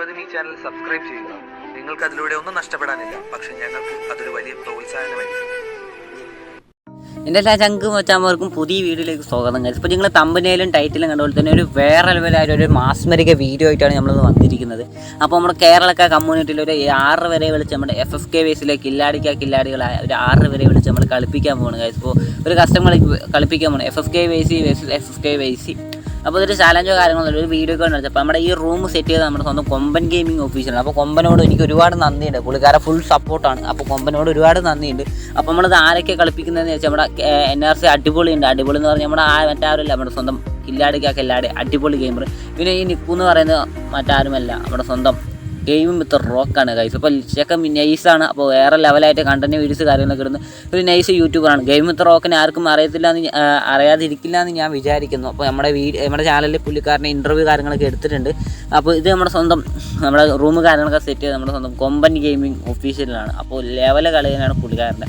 ഈ channel subscribe ചെയ്യുക. നിങ്ങൾക്ക് അതിലൂടെ ഒന്നും നഷ്ടപ്പെടാനില്ല. പക്ഷെ ഞങ്ങൾക്ക് അതൊരു വലിയ പ്രോത്സാഹനമായിരിക്കും എന്റെ എല്ലാ ചങ്ക് മച്ചാന്മാർക്കും പുതിയ വീഡിയോയിലേക്ക് സ്വാഗതം കഴിച്ചു ഇപ്പോൾ നിങ്ങൾ തമ്പനയിലും ടൈറ്റിലും കണ്ടുപോലെ തന്നെ ഒരു വേറെ ലെവലായ ഒരു മാസ്മരിക വീഡിയോ ആയിട്ടാണ് നമ്മളിന്ന് വന്നിരിക്കുന്നത്. അപ്പോൾ നമ്മുടെ കേരളക്ക കമ്മ്യൂണിറ്റിയിൽ ഒരു ആറ് വരെ വിളിച്ച് നമ്മുടെ എഫ് എഫ് കെ ബേസിലെ കില്ലാടിക്ക കില്ലാടികളായ ഒരു ആറ് വരെ വിളിച്ച് നമ്മൾ കളിപ്പിക്കാൻ പോകണം കഴിച്ചു ഇപ്പോൾ ഒരു കളി കളിപ്പിക്കാൻ പോകണം എഫ് എഫ് കെ ബേസി എഫ് എഫ് കെ ബേസി അപ്പോൾ ഇതൊരു ചാലഞ്ചോ കാര്യങ്ങളോ ഒരു വീഡിയോ ഒക്കെ അപ്പോൾ നമ്മുടെ ഈ റൂം സെറ്റ് ചെയ്ത് നമ്മുടെ സ്വന്തം കൊമ്പൻ ഗെയിമിംഗ് ഓഫീസിലാണ് അപ്പോൾ കൊമ്പനോട് എനിക്ക് ഒരുപാട് നന്ദിയുണ്ട്. പുള്ളിക്കാരെ ഫുൾ സപ്പോർട്ടാണ് അപ്പോൾ കൊമ്പനോട് ഒരുപാട് നന്ദിയുണ്ട്. അപ്പോൾ നമ്മളിത് ആരൊക്കെ കളിപ്പിക്കുന്നതെന്ന് വെച്ചാൽ നമ്മുടെ എൻ ആർ സി അടിപൊളിയുണ്ട്. അടിപൊളി എന്ന് പറഞ്ഞാൽ നമ്മുടെ ആ മറ്റാരുമില്ല നമ്മുടെ സ്വന്തം കില്ലാടിക്കാക്കെല്ലാടെ അടിപൊളി ഗെയിമർ പിന്നെ ഈ നിക്കു എന്ന് പറയുന്നത് മറ്റാരുമല്ല. നമ്മുടെ സ്വന്തം ഗെയിം വിത്ത് റോക്കാണ് ഗൈസ് അപ്പോൾ ചെക്കൻ നൈസാണ് അപ്പോൾ വേറെ ലെവലായിട്ട് കണ്ടന്റ് വീഡിയോസ് കാര്യങ്ങളൊക്കെ ഇടുന്ന. ഒരു നൈസ് യൂട്യൂബറാണ് ഗെയിം വിത്ത് റോക്കിനെ ആർക്കും അറിയത്തില്ല എന്ന് അറിയാതിരിക്കില്ല എന്ന് ഞാൻ വിചാരിക്കുന്നു. അപ്പോൾ നമ്മുടെ വീഡിയോ നമ്മുടെ ചാനലിൽ പുള്ളിക്കാരന്റെ ഇന്റർവ്യൂ കാര്യങ്ങളൊക്കെ എടുത്തിട്ടുണ്ട്. അപ്പോൾ ഇത് നമ്മുടെ സ്വന്തം നമ്മുടെ റൂം കാര്യങ്ങളൊക്കെ സെറ്റ് ചെയ്ത് നമ്മുടെ സ്വന്തം കൊമ്പൻ ഗെയിമിംഗ് ഒഫീഷ്യലാണ് അപ്പോൾ ലെവൽ കളിയാണ് പുള്ളിക്കാരന്റെ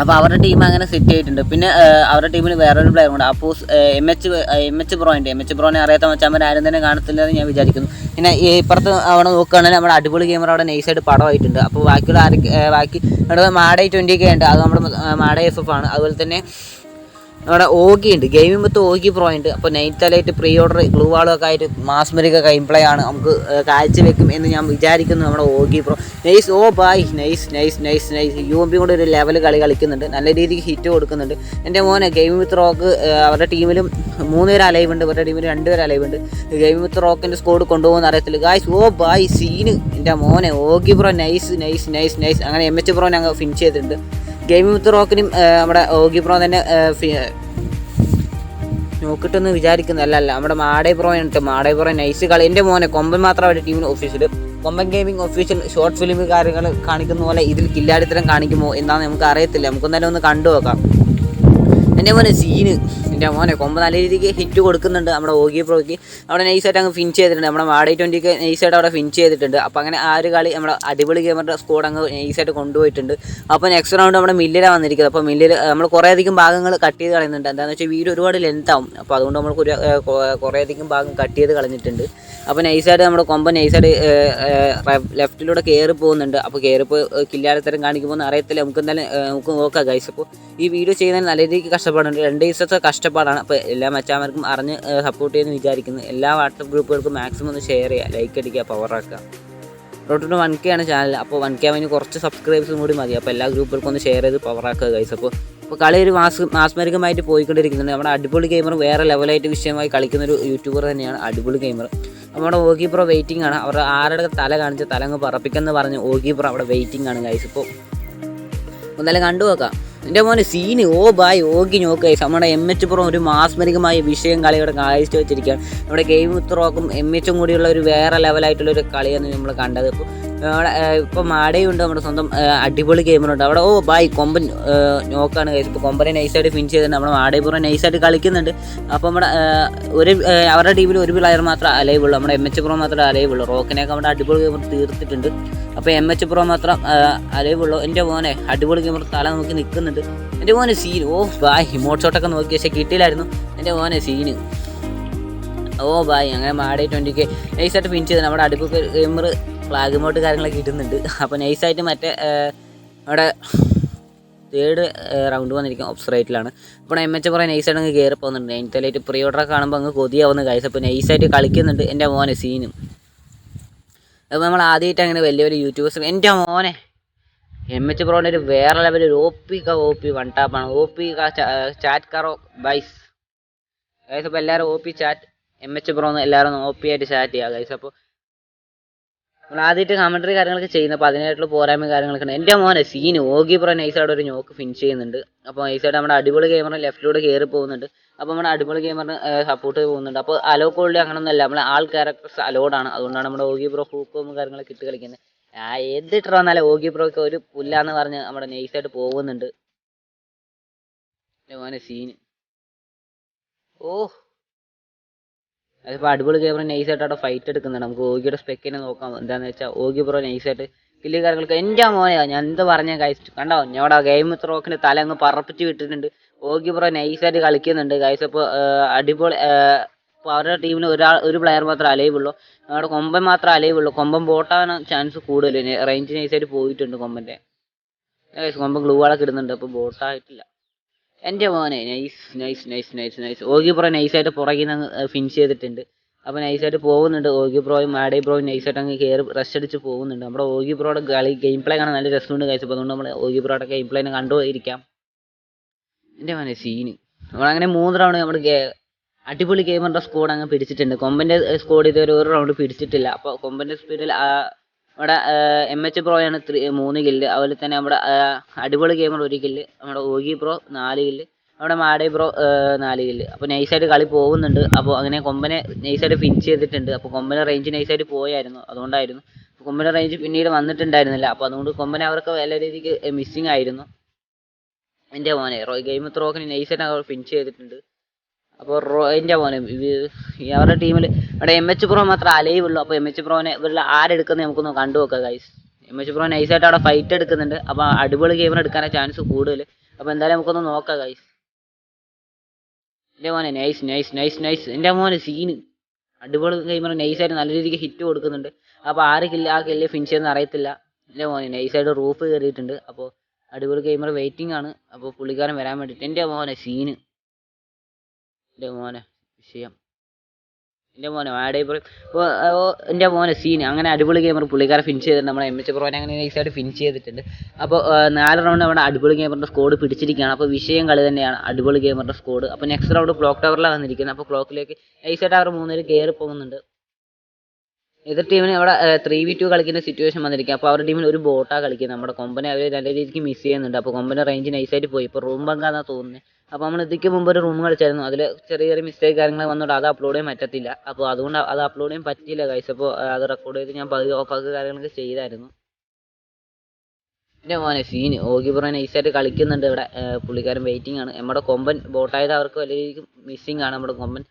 അപ്പോൾ അവരുടെ ടീം അങ്ങനെ സെറ്റ് ആയിട്ടുണ്ട് പിന്നെ അവരുടെ ടീമിൽ വേറൊരു പ്ലെയർ ഉണ്ട്. അപ്പോൾ M H M H bro ഉണ്ട് എം എച്ച് ബ്രോനെ അറിയാത്ത മച്ചാൻ ആരും തന്നെ കാണത്തില്ല എന്ന് ഞാൻ വിചാരിക്കുന്നു. പിന്നെ ഇപ്പുറത്ത് അവിടെ നോക്കുകയാണെങ്കിൽ നമ്മുടെ അടിപൊളി ഗെയിമർ അവിടെ നൈസായിട്ട് പടമായിട്ടുണ്ട്. അപ്പോൾ ബാക്കിയുള്ള ആരൊക്കെ ബാക്കി അവിടെ മാഡേ ട്വന്റി ഒക്കെ ഉണ്ട്. അത് നമ്മുടെ മാഡൈ എഫ് എഫ് ആണ്. അതുപോലെ തന്നെ അവിടെ ഓഗി ഉണ്ട് ഗെയിമിംഗ് വിത്ത് ഓഗി പ്രോ ഉണ്ട് അപ്പോൾ നൈറ്റ് തലയിട്ട് പ്രീ ഓർഡർ ഗ്ലൂ വാളൊക്കെ ആയിട്ട് മാസ്മരിക ഗെയിം പ്ലേ ആണ് നമുക്ക് കാഴ്ചവെക്കും എന്ന് ഞാൻ വിചാരിക്കുന്നു നമ്മുടെ ഓഗി പ്രോ. നൈസ് ഓ bye. Nice nice nice nice. U M P കൂടെ ഒരു ലെവൽ കളി കളിക്കുന്നുണ്ട്. നല്ല രീതിക്ക് ഹിറ്റ് കൊടുക്കുന്നുണ്ട്. എന്റെ മോനെ ഗെയിമിംഗ് വിത്ത് റോക്ക് അവരുടെ ടീമിലും മൂന്ന് പേര് അലൈവ് ഉണ്ട്. അവരുടെ ടീമിൽ രണ്ട് പേര് അലൈവ് ഉണ്ട്. ഗെയിമിംഗ് വിത്ത് റോക്കിന്റെ സ്കോഡ് കൊണ്ടുപോകുന്ന അറിയത്തില്ല. ഗായ്സ് ഓ ബായ്. സീന്. എന്റെ മോനെ Oggy pro nice nice nice nice. അങ്ങനെ എം എച്ച് പ്രോ ഞങ്ങൾ ഫിനിഷ് ചെയ്തിട്ടുണ്ട്. ഗെയിമിംഗ് വിത്ത് റോക്കിനും നമ്മുടെ ഓഗി പ്രോ തന്നെ നോക്കിട്ടെന്ന് വിചാരിക്കുന്നു അല്ല അല്ല നമ്മുടെ മാടേ പ്രോ ഉണ്ട് മാടേ പ്രോ നൈസ് കളി. എന്റെ മോനെ കൊമ്പൻ മാത്രം അവരുടെ ടീമിന് ഒഫീഷ്യൽ കൊമ്പൻ ഗെയിമിംഗ് ഒഫീഷ്യൽ ഷോർട്ട് ഫിലിം കാര്യങ്ങൾ കാണിക്കുന്ന പോലെ ഇതിൽ കില്ലാടിത്തരം കാണിക്കുമോ എന്താണെന്ന് നമുക്ക് അറിയത്തില്ല നമുക്കൊന്നും എന്തായാലും ഒന്ന് കണ്ടു നോക്കാം. എന്റെ മോനെ സീന് എന്റെ മോനെ കൊമ്പ് നല്ല രീതിക്ക് ഹിറ്റ് കൊടുക്കുന്നുണ്ട് നമ്മുടെ ഓഗി പ്രോയ്ക്ക് അവിടെ നൈസായിട്ട് അങ്ങ് ഫിനിഷ് ചെയ്തിട്ടുണ്ട്. നമ്മുടെ മാടേ ട്വന്റിക്ക് നൈസായിട്ട് അവിടെ ഫിനിഷ് ചെയ്തിട്ടുണ്ട്. അപ്പോൾ അങ്ങനെ ആ ഒരു കളി നമ്മുടെ അടിപൊളി ഗെയിമറുടെ സ്കോഡ് അങ്ങ് നൈസായിട്ട് കൊണ്ടുപോയിട്ടുണ്ട്. അപ്പോൾ നെക്സ്റ്റ് റൗണ്ട് നമ്മുടെ മില്ലിലാണ് വന്നിരിക്കുന്നത്. അപ്പോൾ മില്ലിൽ നമ്മൾ കുറേ അധികം ഭാഗങ്ങൾ കട്ട് ചെയ്ത് കളയുന്നുണ്ട്. എന്താണെന്ന് വെച്ചാൽ വീട് ഒരുപാട് ലെങ്ത് ആവും. അപ്പോൾ അതുകൊണ്ട് നമ്മൾ കുറേ അധികം ഭാഗം കട്ട് ചെയ്ത് കളഞ്ഞിട്ടുണ്ട്. അപ്പോൾ നൈസായിട്ട് നമ്മുടെ കൊമ്പ് നൈസായിട്ട് ലെഫ്റ്റിലൂടെ കയറി പോകുന്നുണ്ട്. അപ്പോൾ കയറിപ്പോൾ കില്ലാടത്തരം കാണിക്കുമ്പോൾ അറിയത്തില്ല. നമുക്ക് എന്തായാലും നമുക്ക് നോക്കാം ഗൈസ് അപ്പോൾ ഈ വീഡിയോ ചെയ്യുന്നതിന് നല്ല രീതിക്ക് കഷ്ടപ്പാടുണ്ട് രണ്ട് ദിവസത്തെ കഷ്ടപ്പാടാണ് അപ്പോൾ എല്ലാ മച്ചാമാർക്കും അറിഞ്ഞ് സപ്പോർട്ട് ചെയ്യുമെന്ന് വിചാരിക്കുന്നു. എല്ലാ വാട്സപ്പ് ഗ്രൂപ്പുകൾക്കും മാക്സിമം ഒന്ന് ഷെയർ ചെയ്യുക ലൈക്ക് അടിക്കുക പവറാക്കുക റോഡ് ടു വൺ കെ ആണ് ചാനൽ അപ്പോൾ വൺ കെ ആവാൻ കുറച്ച് സബ്സ്ക്രൈബേഴ്സും കൂടി മതി. അപ്പോൾ എല്ലാ ഗ്രൂപ്പുകൾക്കും ഒന്ന് ഷെയർ ചെയ്ത് പവറാക്കുക ഗൈസ് അപ്പോൾ അപ്പോൾ കളി ഒരു മാസ് മാസ്മരികമായിട്ട് പോയിക്കൊണ്ടിരിക്കുന്നുണ്ട്. നമ്മുടെ അടിപൊളി ഗെയിമർ വേറെ ലെവലായിട്ട് വിഷയമായി കളിക്കുന്ന ഒരു യൂട്യൂബർ തന്നെയാണ് അടിപൊളി ഗെയിമർ നമ്മുടെ ഓഗി പ്രോ വെയിറ്റിംഗ് ആണ്. അവർ ആരുടെ തല കാണിച്ച് തല അങ്ങ് പറഞ്ഞ് ഓഗി പ്രോ അവിടെ വെയിറ്റിംഗ് ആണ് ഗൈസ് ഇപ്പോൾ ഒന്നല്ല കണ്ടു നോക്കാം എന്റെ മോനെ സീന് ഓ ബായ് ഓക്കി നോക്കേ. നമ്മുടെ എം എച്ച് പുറം ഒരു മാസ്മരികമായ വിഷയം കളിയുടെ കാഴ്ച വെച്ചിരിക്കുകയാണ്. നമ്മുടെ ഗെയിം ത്രോക്കും എം എച്ചും കൂടിയുള്ള ഒരു വേറെ ലെവലായിട്ടുള്ള ഒരു കളിയാണ് നമ്മൾ കണ്ടത്. ഇപ്പോൾ അവിടെ ഇപ്പോൾ മാടയുണ്ട് നമ്മുടെ സ്വന്തം അടിപൊളി ഗെയിമറുണ്ട് അവിടെ ഓ ബായ് കൊമ്പൻ നോക്കാണ് കഴിച്ചത് ഇപ്പോൾ കൊമ്പനെ നൈസായിട്ട് ഫിനിഷ് ചെയ്തിട്ടുണ്ട്. നമ്മുടെ മാടയപുറം നൈസായിട്ട് കളിക്കുന്നുണ്ട്. അപ്പോൾ നമ്മുടെ ഒരു അവരുടെ ടീമിൽ ഒരു പ്ലെയർ മാത്രമേ അലൈവ് ഉള്ളൂ. നമ്മുടെ എം എച്ച് പുറം മാത്രമേ അലൈവ് ഉള്ളൂ. റോക്കിനെയൊക്കെ നമ്മുടെ അടിപൊളി ഗെയിമർ തീർത്തിട്ടുണ്ട്. അപ്പോൾ എം എച്ച് പ്രോ മാത്രം അലൈവ് ഉള്ളൂ എന്റെ മോനെ അടിപൊളി ഗെയിമർ തല നോക്കി നിൽക്കുന്നുണ്ട് എന്റെ മോനെ സീൻ ഓ ബായ് ഹിമോട്ട് ഷോട്ടൊക്കെ നോക്കി പക്ഷേ കിട്ടിയില്ലായിരുന്നു. എന്റെ മോനെ സീന് ഓ ബായ് അങ്ങനെ മാഡി ട്വന്റിക്ക് നൈസായിട്ട് ഫിനിഷ് ചെയ്ത്. നമ്മുടെ അടുപ്പ് ഗെയിമർ ഫ്ലാഗ് മോട്ട് കാര്യങ്ങളൊക്കെ ഇടുന്നുണ്ട്. അപ്പോൾ നൈസായിട്ട് മറ്റേ നമ്മുടെ തേർഡ് റൗണ്ട് വന്നിരിക്കും ഓപ്സ് റൈറ്റിലാണ് അപ്പോൾ എം എച്ച് പറയാൻ നൈസായിട്ട് അങ്ങ് കയറി പോകുന്നുണ്ട് നൈൻത്തലായിട്ട് പ്രീ ഓർഡർ കാണുമ്പോൾ അങ്ങ് കൊതിയാവുന്ന കാഴ്ച അപ്പോൾ നൈസായിട്ട് കളിക്കുന്നുണ്ട് എന്റെ മോനെ സീനും അപ്പോൾ നമ്മൾ ആദ്യമായിട്ട് അങ്ങനെ വലിയ യൂട്യൂബേഴ്സ് എന്റെ മോനെ. എം എച്ച് പ്രോന്റെ ഒരു വേറെ ലെവൽ ഒരു ഒ പി ക ഒ പി വൺ ടാപ്പാണ് ഒ പി ചാറ്റ് കറോ ബൈസ് ഗൈസ് അപ്പോൾ എല്ലാവരും O P chat M H pro എല്ലാവരും ഒ പി ആയിട്ട് ചാറ്റ് ചെയ്യുക ഗൈസ് അപ്പോൾ നമ്മൾ ആദ്യമായിട്ട് കമൻട്രി കാര്യങ്ങളൊക്കെ ചെയ്യുന്നത് അപ്പോൾ അതിനായിട്ടുള്ള പോരായ്മ കാര്യങ്ങളൊക്കെ ഉണ്ട്. എന്റെ മോനെ സീൻ ഓഗി പ്രോ നൈസായിട്ട് ഒരു നോക്ക് ഫിനിഷ് ചെയ്യുന്നുണ്ട്. അപ്പോൾ നൈസായിട്ട് നമ്മുടെ അടിപൊളി ഗെയിമർ ലെഫ്റ്റിലൂടെ കയറി പോകുന്നുണ്ട്. അപ്പോൾ നമ്മുടെ അടിപൊളി ഗെയിമറിന് സപ്പോർട്ട് പോകുന്നുണ്ട്. അപ്പോൾ അലോ കോളിൽ അങ്ങനെയൊന്നുമല്ല നമ്മളെ ആൾ ക്യാരക്ടേഴ്സ് അലോഡാണ് അതുകൊണ്ടാണ് നമ്മുടെ ഓഗി പ്രോ ഹൂക്കും കാര്യങ്ങളൊക്കെ ഇട്ട് കളിക്കുന്നത്. ആ എതിട്ട് വന്നാലും ഓഗി പ്രോക്ക് ഒരു പുല്ലാന്ന് പറഞ്ഞ് നമ്മുടെ നൈസായിട്ട് പോകുന്നുണ്ട്. മോനെ സീൻ ഓ അതിപ്പോൾ അടിപൊളി ഗെയിമർ നൈസായിട്ട് അവിടെ ഫൈറ്റ് എടുക്കുന്നുണ്ട്. നമുക്ക് ഓഗിയുടെ സ്പെക്കിനെ നോക്കാം. എന്താണെന്ന് വെച്ചാൽ ഓഗി പ്രോ നൈസായിട്ട് വലിയ കാര്യങ്ങൾക്ക് എന്റെ മോനെ ഞാൻ എന്ത് പറഞ്ഞ ഗൈസ് കണ്ടോ? ഞങ്ങളുടെ ഗെയിം ത്രോക്കിന്റെ തല അങ്ങ് പറപ്പിച്ച് വിട്ടിട്ടുണ്ട്. ഓഗി പ്രോ നൈസായിട്ട് കളിക്കുന്നുണ്ട്. ഗൈസ് അപ്പോൾ അടിപൊളി അവരുടെ ടീമിന് ഒരാൾ ഒരു പ്ലെയർ മാത്രമേ അലൈവ് ഞങ്ങളുടെ കൊമ്പൻ മാത്രമേ അലൈവ് ഉള്ളൂ. കൊമ്പൻ ബോട്ടാണ് ചാൻസ് കൂടുതൽ റേഞ്ച് നൈസ് ആയിട്ട് പോയിട്ടുണ്ട് കൊമ്പന്റെ. കൊമ്പൻ ഗ്ലൂ ആളൊക്കെ ഇടുന്നുണ്ട്. അപ്പോൾ ബോട്ടായിട്ടില്ല എന്റെ മോനെ nice nice nice nice nice Oggy pro നൈസായിട്ട് പുറകിൽ നിന്ന് ഫിനിഷ് ചെയ്തിട്ടുണ്ട്. അപ്പോൾ നൈസായിട്ട് പോകുന്നുണ്ട്. ഓഗി പ്രോയും മാഡേ പ്രോയും നൈസായിട്ട് അങ്ങ് കയറി റഷ് അടിച്ച് പോകുന്നുണ്ട്. നമ്മുടെ ഓഗി പ്രോയുടെ കളി ഗെയിം പ്ലേ കാണാൻ നല്ല രസമുണ്ട് കഴിച്ചപ്പോൾ അതുകൊണ്ട് നമ്മൾ ഓഗി പ്രോയുടെ ഗെയിം പ്ലേനെ കണ്ടുപോയിരിക്കാം. എന്റെ മോനെ സീന് നമ്മളങ്ങനെ മൂന്ന് റൗണ്ട് നമ്മൾ അടിപൊളി ഗെയിമറിന്റെ സ്കോഡ് അങ്ങ് പിടിച്ചിട്ടുണ്ട്. കൊമ്പന്റെ സ്കോഡ് ഇതുവരെ ഒരു റൗണ്ട് പിടിച്ചിട്ടില്ല. അപ്പോൾ കൊമ്പന്റെ സ്പീഡിൽ നമ്മുടെ എം എച്ച് പ്രോയാണ് ത്രീ മൂന്ന് കില്ല് അതുപോലെ തന്നെ നമ്മുടെ അടിപൊളി ഗെയിമർ ഒരു കില്ല് നമ്മുടെ ഓഗി പ്രോ നാല് കില്ല് നമ്മുടെ മാഡേ പ്രോ നാല് കില്ല് അപ്പോൾ നൈസായിട്ട് കളി പോകുന്നുണ്ട്. അപ്പോൾ അങ്ങനെ കൊമ്പനെ നൈസായിട്ട് ഫിനിഷ് ചെയ്തിട്ടുണ്ട്. അപ്പോൾ കൊമ്പനെ റേഞ്ച് നൈസായിട്ട് പോയായിരുന്നു. അതുകൊണ്ടായിരുന്നു. കൊമ്പനെ റേഞ്ച് പിന്നീട് വന്നിട്ടുണ്ടായിരുന്നില്ല. അപ്പോൾ അതുകൊണ്ട് കൊമ്പനെ അവർക്ക് നല്ല രീതിക്ക് മിസ്സിങ് ആയിരുന്നു. എന്റെ മോനെ ഗെയിം ത്രോക്കിന് നൈസായിട്ട് അവർ ഫിനിഷ് ചെയ്തിട്ടുണ്ട്. അപ്പോൾ റോയിന്റെ മോനെ അവരുടെ ടീമിൽ ഇവിടെ എം എച്ച് പ്രോ മാത്രം അലൈവ് ഉള്ളൂ. അപ്പോൾ എം എച്ച് പ്രോനെ ഇവരിൽ ആരെടുക്കുന്നത് നമുക്കൊന്ന് കണ്ടു നോക്കാം ഗൈസ് എം എച്ച് പ്രോ നൈസായിട്ട് അവിടെ ഫൈറ്റ് എടുക്കുന്നുണ്ട്. അപ്പോൾ അടിപൊളി ഗെയിമർ എടുക്കാനാണ് ചാൻസ് കൂടുതൽ അപ്പോൾ എന്തായാലും നമുക്കൊന്ന് നോക്കാം ഗൈസ് എന്റെ മോനെ നൈസ് നൈസ് നൈസ് നൈസ് എന്റെ മോനെ സീന് അടിപൊളി ഗെയിമർ നൈസായിട്ട് നല്ല രീതിക്ക് ഹിറ്റ് കൊടുക്കുന്നുണ്ട്. അപ്പോൾ ആര് കില്ല ആ കില്ല് ഫിനിഷ് ചെയ്യുന്ന അറിയത്തില്ല. എന്റെ മോനെ നൈസായിട്ട് റൂഫ് കയറിയിട്ടുണ്ട്. അപ്പോൾ അടിപൊളി ഗെയിമർ വെയിറ്റിംഗ് ആണ്. അപ്പോൾ പുള്ളിക്കാരൻ വരാൻ വേണ്ടിയിട്ട് എന്റെ മോനെ സീന് എന്റെ മോനെ വിഷയം. എന്റെ മോനെ ആടെ ഇപ്പോൾ. എന്റെ മോനെ സീൻ അങ്ങനെ അടിപൊളി ഗെയിമർ പുള്ളിക്കാരെ ഫിനിഷ് ചെയ്തിട്ടുണ്ട്. നമ്മുടെ എം എച്ച് പ്രോനെ അങ്ങനെ നൈസായിട്ട് ഫിനിഷ് ചെയ്തിട്ടുണ്ട്. അപ്പോൾ നാല് റൗണ്ട് നമ്മുടെ അടിപൊളി ഗെയിമറിന്റെ സ്കോഡ് പിടിച്ചിരിക്കുകയാണ്. അപ്പോൾ വിഷയം കളി തന്നെയാണ് അടിപൊളി ഗെയിമറിന്റെ സ്കോഡ് അപ്പോൾ നെക്സ്റ്റ് റൗണ്ട് ക്ലോക്ക് ടവറിലാണ് വന്നിരിക്കുന്നത്. അപ്പോൾ ക്ലോക്കിലേക്ക് നൈസായിട്ട് അവർ മൂന്നുപേര് കയറി പോകുന്നുണ്ട്. എതിർ ടീമിന് അവിടെ ത്രീ വി ടു കളിക്കുന്ന സിറ്റുവേഷൻ വന്നിരിക്കുക അപ്പോൾ അവരുടെ ടീമിൽ ഒരു ബോട്ടാണ് കളിക്കുന്നത്. നമ്മുടെ കൊമ്പനെ അവർ നല്ല രീതിക്ക് മിസ് ചെയ്യുന്നുണ്ട്. അപ്പോൾ കൊമ്പനെ റേഞ്ച് നൈസായിട്ട് പോയി. ഇപ്പോൾ റൂം ബങ്കാന്നാണ് തോന്നുന്നത് അപ്പോൾ നമ്മൾ ഇതിക്ക് മുമ്പ് ഒരു റൂം കളിച്ചായിരുന്നു. അതിൽ ചെറിയ ചെറിയ മിസ്റ്റേക്ക് കാര്യങ്ങൾ വന്നോണ്ട് അത് അപ്ലോഡ് ചെയ്യാൻ പറ്റത്തില്ല. അപ്പോൾ അതുകൊണ്ട് അത് അപ്ലോഡ് ചെയ്യാൻ പറ്റിയില്ല ഗൈസ് അപ്പോൾ അത് റെക്കോർഡ് ചെയ്ത് ഞാൻ പകുതി ഓഫാക്ക് കാര്യങ്ങളൊക്കെ ചെയ്തായിരുന്നു. എന്റെ മോനെ സീൻ ഓഗി ബ്രോ നൈസായിട്ട് കളിക്കുന്നുണ്ട് ഇവിടെ. പുള്ളിക്കാരൻ വെയിറ്റിംഗ് ആണ്. നമ്മുടെ കൊമ്പൻ ബോട്ടായത് അവർക്ക് വലിയ രീതിക്ക് മിസ്സിംഗ് ആണ്. നമ്മുടെ കൊമ്പൻ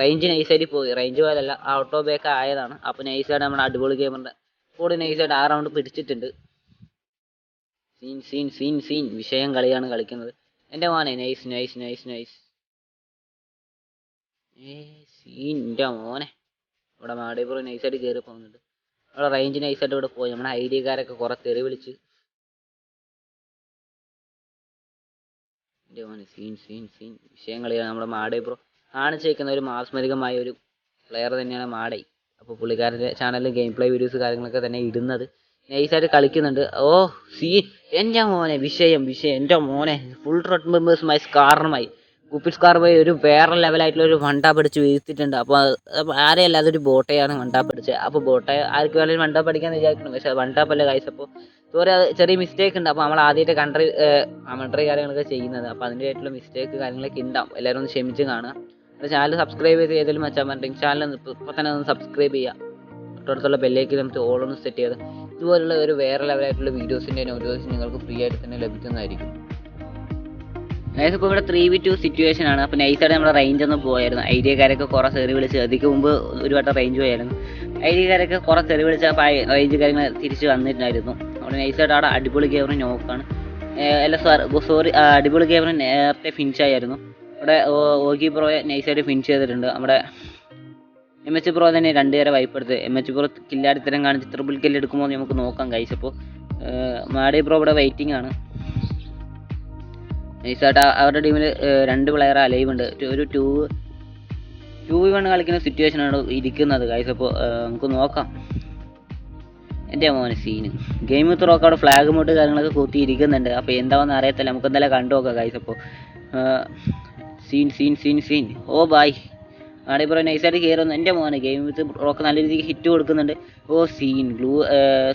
റേഞ്ച് നൈസായിട്ട് പോയി. റേഞ്ച് പോലല്ല ഓട്ടോ ബേക്ക് ആയതാണ്. അപ്പോൾ നൈസായിട്ട് നമ്മുടെ അടിപൊളി ഗെയിമറിന്റെ കൂടെ നൈസായിട്ട് ആ റൗണ്ട് പിടിച്ചിട്ടുണ്ട്. സീൻ സീൻ സീൻ സീൻ വിഷയം കളിയാണ് കളിക്കുന്നത്. എന്റെ മോനെ നൈസ് നൈസ് നൈസ് നൈസ് ഏ സീൻ എന്റെ മോനെ. ഇവിടെ മാടിയപ്പുറ നൈസായിട്ട് കയറി പോകുന്നുണ്ട്. അവിടെ റേഞ്ച് നൈസായിട്ട് ഇവിടെ പോയി. നമ്മുടെ ഐ ഐഡിയക്കാരൊക്കെ കുറെ തെറി വിളിച്ച്. എന്റെ മോനെ സീൻ സീൻ സീൻ വിഷയം കളിയാണ് നമ്മുടെ മാടേ ബ്രോ കാണിച്ചേക്കുന്ന ഒരു മാസ്മരികമായ ഒരു പ്ലെയർ തന്നെയാണ് മാടൈ. അപ്പോൾ പുള്ളിക്കാരന്റെ ചാനലിൽ ഗെയിം പ്ലേ വീഡിയോസ് കാര്യങ്ങളൊക്കെ തന്നെ ഇടുന്നത്. നൈസായിട്ട് കളിക്കുന്നുണ്ട്. ഓ സീ എന്റെ മോനെ വിഷയം വിഷയം. എന്റെ മോനെ ഫുൾ റെഡ് മെമ്പേഴ്സുമായി സ്കാറിനുമായി കുപ്പിൽ സ്കാറുമായി ഒരു വേറെ ലെവലായിട്ടുള്ള ഒരു വണ്ടാ പഠിച്ച് വീഴ്ത്തിയിട്ടുണ്ട്. അപ്പോൾ ആരെയല്ല അതൊരു ബോട്ടയാണ് വണ്ടാ പഠിച്ച് അപ്പോൾ ബോട്ടെ ആർക്ക് വേണമെങ്കിലും വണ്ടാ പഠിക്കാന്ന് വിചാരിക്കണം പക്ഷേ വണ്ടാപ്പല്ല കായ്സ് അപ്പോൾ സോറി അത് ചെറിയ മിസ്റ്റേക്ക് ഉണ്ട്. അപ്പോൾ നമ്മൾ ആദ്യമായിട്ട് കൺട്രി കമൻട്രി കാര്യങ്ങളൊക്കെ ചെയ്യുന്നത്. അപ്പോൾ അതിന്റെതായിട്ടുള്ള മിസ്റ്റേക്ക് കാര്യങ്ങളൊക്കെ ഉണ്ടാവും. എല്ലാവരും ഒന്ന് ക്ഷമിച്ച് കാണുക. ചാനൽ സബ്സ്ക്രൈബ് ചെയ്ത് ഏതെങ്കിലും പറഞ്ഞിട്ട് ചാനൽ ഇപ്പോൾ തന്നെ ഒന്ന് സബ്സ്ക്രൈബ് ചെയ്യുക തൊട്ടടുത്തുള്ള ബെല്ലേക്ക് നമുക്ക് ഓളൊന്ന് സെറ്റ് ചെയ്ത് ഇതുപോലുള്ള ഒരു വേറെ ലെവലായിട്ടുള്ള വീഡിയോസിന്റെ നോട്ടിഫിക്കേഷൻ നിങ്ങൾക്ക് ഫ്രീ ആയിട്ട് തന്നെ ലഭിക്കുന്നതായിരിക്കും. നൈസ് ഇപ്പോൾ ഇവിടെ ത്രീ വി ടു സിറ്റുവേഷൻ ആണ്. അപ്പോൾ നൈസായിട്ട് നമ്മുടെ റേഞ്ച് ഒന്ന് പോയായിരുന്നു. ഐഡിയക്കാരൊക്കെ കുറേ സെറി വിളിച്ച് അതിക്ക് മുമ്പ് ഒരു വട്ടം റേഞ്ച് പോയായിരുന്നു. ഐഡിയക്കാരൊക്കെ കുറേ സെറി വിളിച്ച് അപ്പോൾ റേഞ്ച് കാര്യങ്ങൾ തിരിച്ച് വന്നിട്ടുണ്ടായിരുന്നു. അവിടെ നൈസായിട്ട് അവിടെ അടിപൊളി ക്യാമറ നോക്കാണ് അല്ല സോറി അടിപൊളി ക്യാമറ നേരത്തെ ഫിനിഷ് ആയിരുന്നു. ഇവിടെ ഓഗി പ്രോയെ നൈസായിട്ട് ഫിനിഷ് ചെയ്തിട്ടുണ്ട്. നമ്മുടെ എം എച്ച് പ്രോ തന്നെ രണ്ടുപേരെ വൈപ്പ് എടുത്ത്. എം എച്ച് പ്രോ കില്ലാടിത്തരം കാണിച്ച് ട്രിപ്പിൾ കില്ല് എടുക്കുമ്പോൾ നമുക്ക് നോക്കാം കഴിച്ചപ്പോൾ മാഡി പ്രോ ഇവിടെ വെയിറ്റിംഗ് ആണ്. നൈസായിട്ട് അവരുടെ ടീമിൽ രണ്ട് പ്ലെയർ അലൈവ് ഉണ്ട്. ഒരു ടൂ ടൂ വൺ കളിക്കുന്ന സിറ്റുവേഷനാണ് ഇരിക്കുന്നത് ഗൈസ് അപ്പോൾ നമുക്ക് നോക്കാം. എന്റെ മോനെ സീന് ഗെയിം ത്രോക്ക് അവിടെ ഫ്ലാഗ് മോട്ട് കാര്യങ്ങളൊക്കെ കൂത്തിയിരിക്കുന്നുണ്ട്. അപ്പോൾ എന്താണെന്ന് അറിയത്തില്ല. നമുക്ക് എന്തായാലും കണ്ടു നോക്കാം ഗൈസ് അപ്പോൾ സീൻ സീൻ സീൻ സീൻ ഓ ബായ് ആടെ ഇപ്പോൾ നൈസായിട്ട് കയറുന്നു എന്റെ മോനെ ഗെയിം വിത്ത് റോക്ക് നല്ല രീതിക്ക് ഹിറ്റ് കൊടുക്കുന്നുണ്ട്. ഓ സീൻ ഗ്ലൂ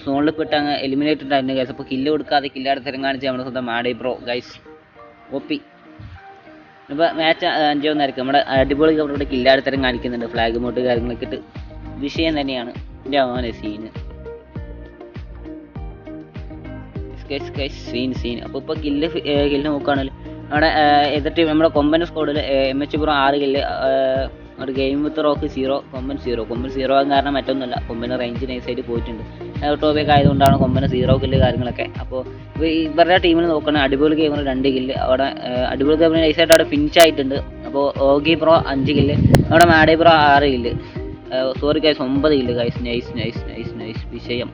സോണിൽ പെട്ട് അങ്ങ് എലിമിനേറ്റ് ഉണ്ടായിരുന്നു ഗൈസ് അപ്പോൾ കില്ല് കൊടുക്കാതെ കില്ലാടെ തരം കാണിച്ച് നമ്മുടെ സ്വന്തം ആടെ ബ്രോ ഗൈസ് ഒപ്പി. ഇപ്പോൾ മാച്ച് അഞ്ചോ ഒന്നായിരിക്കും നമ്മുടെ അടിപൊളി അവരുടെ തരം കാണിക്കുന്നുണ്ട്. ഫ്ലാഗ് മോട്ട് കാര്യങ്ങളൊക്കെ ഇട്ട്. വിഷയം തന്നെയാണ്. എന്റെ മോനെ സീന് സീൻ സീൻ അപ്പോൾ ഇപ്പോൾ കില്ല് കില്ല് നോക്കുകയാണെങ്കിൽ അവിടെ എതിർ ടീം നമ്മുടെ കൊമ്പൻ സ്കോഡിൽ എം എച്ച് പുറം ആറ് കില്ല് ഒരു ഗെയിം വിത്ത് റോക്ക് സീറോ കൊമ്പൻ സീറോ കൊമ്പൻ സീറോ ആകാൻ കാരണം മറ്റൊന്നുമല്ല. കൊമ്പന് റേഞ്ച് നൈസായിട്ട് പോയിട്ടുണ്ട്. ടോപ്പിക്ക് ആയതുകൊണ്ടാണ് കൊമ്പന് സീറോ കില്ല് കാര്യങ്ങളൊക്കെ. അപ്പോൾ ഇവരുടെ ടീമിൽ നോക്കണേ അടിപൊളി ഗെയിമിൽ രണ്ട് കില്ല് അവിടെ അടിപൊളി നൈസ് നൈസായിട്ട് അവിടെ ഫിനിഷ് ആയിട്ടുണ്ട്. അപ്പോൾ ഓഗി പ്രോ അഞ്ച് കില്ല് അവിടെ നമ്മുടെ പ്രോ ആറ് കില്ല് സോറി ഗൈസ് ഒമ്പത് kill guys nice nice nice nice വിഷയം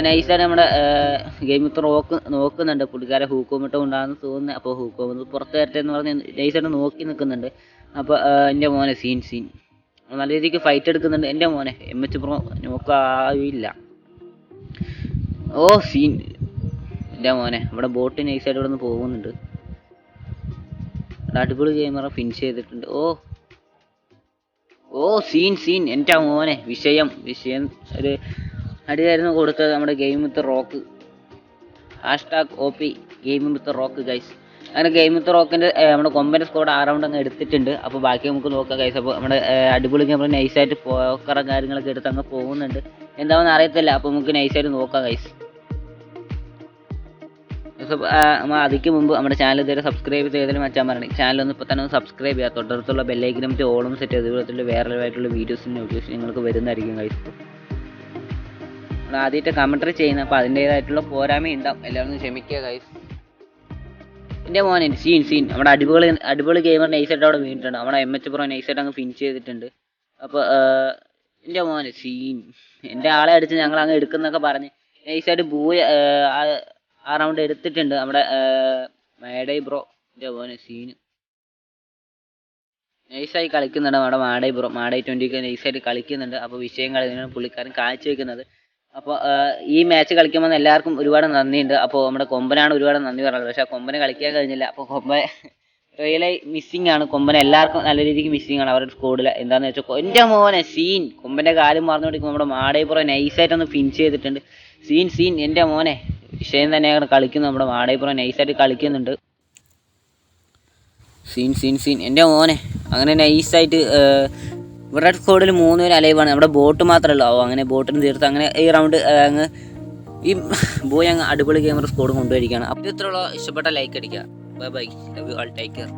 നൈസായിട്ട് നമ്മുടെ ഗെയിം ഇത്ര നോക്ക് നോക്കുന്നുണ്ട്. പുള്ളിക്കാരെ ഹൂക്കോമിട്ട് ഉണ്ടാകുന്ന തോന്നുന്നത് അപ്പോൾ ഹൂക്കോമെന്ന് പുറത്ത് വരട്ടെ എന്ന് പറഞ്ഞ് നൈസായിട്ട് നോക്കി നിൽക്കുന്നുണ്ട്. അപ്പോൾ എന്റെ മോനെ സീൻ സീൻ നല്ല രീതിക്ക് ഫൈറ്റ് എടുക്കുന്നുണ്ട്. എന്റെ മോനെ എം എച്ച് പ്രോ നോക്കാവില്ല ഓ സീൻ എന്റെ മോനെ ഇവിടെ ബോട്ട് നൈസായിട്ട് ഇവിടെ നിന്ന് പോകുന്നുണ്ട്. അടിപൊളി ഗെയിമറ ഫിനിഷ് ചെയ്തിട്ടുണ്ട്. ഓ. ഓ സീൻ സീൻ എന്റെ മോനെ വിഷയം വിഷയം ഒരു അടിയായിരുന്നു കൊടുത്തത് നമ്മുടെ game with Rock hashtag O P game with Rock guys അങ്ങനെ ഗെയിം വിത്ത് റോക്കിന്റെ നമ്മുടെ കൊമ്പന്റെ സ്കോഡ് ആ റൗണ്ട് അങ്ങ് എടുത്തിട്ടുണ്ട്. അപ്പോൾ ബാക്കി നമുക്ക് നോക്കാം ഗൈസ് അപ്പോൾ നമ്മുടെ അടിപൊളി നമ്മൾ നൈസായിട്ട് പോക്കറ കാര്യങ്ങളൊക്കെ എടുത്ത് അങ്ങ് പോകുന്നുണ്ട്. എന്താണെന്ന് അറിയത്തില്ല. അപ്പോൾ നമുക്ക് നൈസായിട്ട് നോക്കാം ഗൈസ് അതിക്ക് മുമ്പ് നമ്മുടെ ചാനൽ ഇതുവരെ സബ്സ്ക്രൈബ് ചെയ്തതിലും മച്ചാൻ പറഞ്ഞു ചാനൽ ഒന്ന് ഇപ്പോൾ തന്നെ ഒന്ന് സബ്സ്ക്രൈബ് ചെയ്യുക. തൊട്ടടുത്തുള്ള ബെല്ലൈക്കിനും ഓളും സെറ്റ് ചെയ്ത് ഇതുപോലത്തെ വേറെ ആയിട്ടുള്ള വീഡിയോസും നോട്ടിഫിക്കേഷൻ നിങ്ങൾക്ക് വരുന്നതായിരിക്കും ഗൈസ് ആദ്യമായിട്ട് കമൻട്രി ചെയ്യുന്നത്. അപ്പോൾ അതിന്റേതായിട്ടുള്ള പോരായ്മ ഉണ്ടാവും. എല്ലാവരും ക്ഷമിക്കുക ഗൈസ് എന്റെ മോനെ സീൻ സീൻ നമ്മുടെ അടിപൊളി അടിപൊളി ഗെയിമർ നൈസായിട്ട് അവിടെ വീണിട്ടുണ്ട്. നമ്മുടെ എം എച്ച് പ്രോ നൈസായിട്ട് അങ്ങ് ഫിനിഷ് ചെയ്തിട്ടുണ്ട്. അപ്പോൾ എന്റെ മോനെ സീൻ എന്റെ ആളെ അടിച്ച് ഞങ്ങൾ അങ്ങ് എടുക്കുന്നൊക്കെ പറഞ്ഞ് നൈസായിട്ട് ബൂയ ആ റൗണ്ട് എടുത്തിട്ടുണ്ട് നമ്മുടെ മാഡൈ ബ്രോ എന്റെ മോനെ സീന് നൈസായി കളിക്കുന്നുണ്ട് നമ്മുടെ മാഡൈ ബ്രോ മാഡൈ ട്വന്റിക്ക് നൈസായിട്ട് കളിക്കുന്നുണ്ട്. അപ്പോൾ വിഷയം കളിക്കുന്ന പുള്ളിക്കാരൻ കാഴ്ചവെക്കുന്നത് അപ്പോൾ ഈ മാച്ച് കളിക്കുമ്പോൾ എല്ലാവർക്കും ഒരുപാട് നന്ദിയുണ്ട്. അപ്പോൾ നമ്മുടെ കൊമ്പനാണ് ഒരുപാട് നന്ദി പറഞ്ഞത്. പക്ഷേ കൊമ്പനെ കളിക്കാൻ കഴിഞ്ഞില്ല. അപ്പോൾ കൊമ്പ റിയലായി മിസ്സിംഗ് ആണ്. കൊമ്പൻ എല്ലാവർക്കും നല്ല രീതിക്ക് മിസ്സിംഗ് ആണ് അവരുടെ സ്കോഡിൽ എന്താണെന്ന് വെച്ചാൽ എന്റെ മോനെ സീൻ. കൊമ്പന്റെ കാലും മറന്നുകൊണ്ടിരിക്കുമ്പോൾ നമ്മുടെ മാടേപ്പുറം നൈസായിട്ടൊന്ന് ഫിനിഷ് ചെയ്തിട്ടുണ്ട്. Scene scene. എന്റെ മോനെ വിഷയം തന്നെയാണ് കളിക്കുന്നത്. നമ്മുടെ മാടേപ്പുറം നൈസായിട്ട് കളിക്കുന്നുണ്ട്. Scene scene scene. എന്റെ മോനെ അങ്ങനെ നൈസായിട്ട് ഇവിടെ സ്കോഡിൽ മൂന്ന് പേര് അലൈവാണ് നമ്മുടെ ബോട്ട് മാത്രമേ ഉള്ളൂ അങ്ങനെ ബോട്ടിന് തീർത്ത് അങ്ങനെ ഈ റൗണ്ട് അങ്ങ് ഈ ബോയ് അങ്ങ് അടിപൊളി ഗെയിമർ സ്കോഡ് കൊണ്ടുപോയിരിക്കുകയാണ്. അപ്പോൾ ഇത്രയുള്ള ഇഷ്ടപ്പെട്ട ലൈക്ക് അടിക്കുക. Bye bye love you all take care